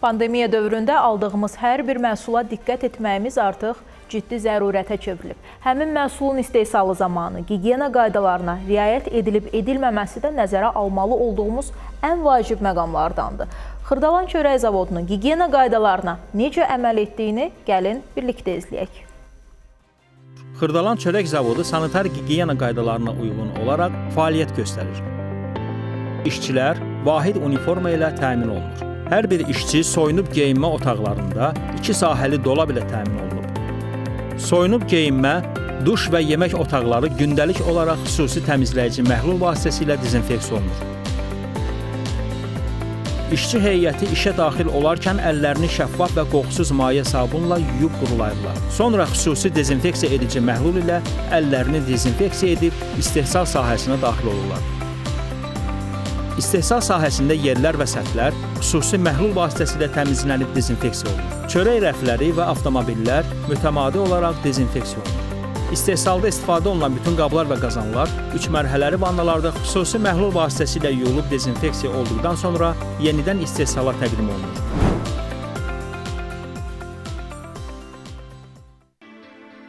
Pandemiya dövründə aldığımız hər bir məhsula diqqət etməyimiz artıq ciddi zərurətə çevrilib. Həmin məhsulun istehsalı zamanı gigiyena qaydalarına riayət edilib edilməməsi də nəzərə almalı olduğumuz ən vacib məqamlardandır. Xırdalan çörək zavodunun gigiyena qaydalarına necə əməl etdiyini gəlin birlikdə izləyək. Xırdalan çörək zavodu sanitar gigiyena qaydalarına uyğun olaraq fəaliyyət göstərir. İşçilər vahid uniforma ilə təmin olunur. Hər bir işçi soyunub geyinmə otaqlarında iki sahəli dolab ilə təmin olunub. Soyunub geyinmə, duş və yemək otaqları gündəlik olaraq xüsusi təmizləyici məhlul vasitəsilə dezinfeksiya olunur. İşçi heyəti işə daxil olarkən əllərini şəffaf və qoxusuz maye sabunla yuyub qurulayırlar. Sonra xüsusi dezinfeksiya edici məhlul ilə əllərini dezinfeksiya edib istehsal sahəsinə daxil olurlar. İstehsal sahəsində yerlər və səthlər xüsusi məhlul vasitəsilə təmizlənib dezinfeksiya olunur. Çörək rəfləri və avtomobillər mütəmadi olaraq dezinfeksiya olunur. İstehsalda istifadə olunan bütün qablar və qazanlar üç mərhələli vannalarda xüsusi məhlul vasitəsilə yuyulub dezinfeksiya olduqdan sonra yenidən istehsala təqdim olunur.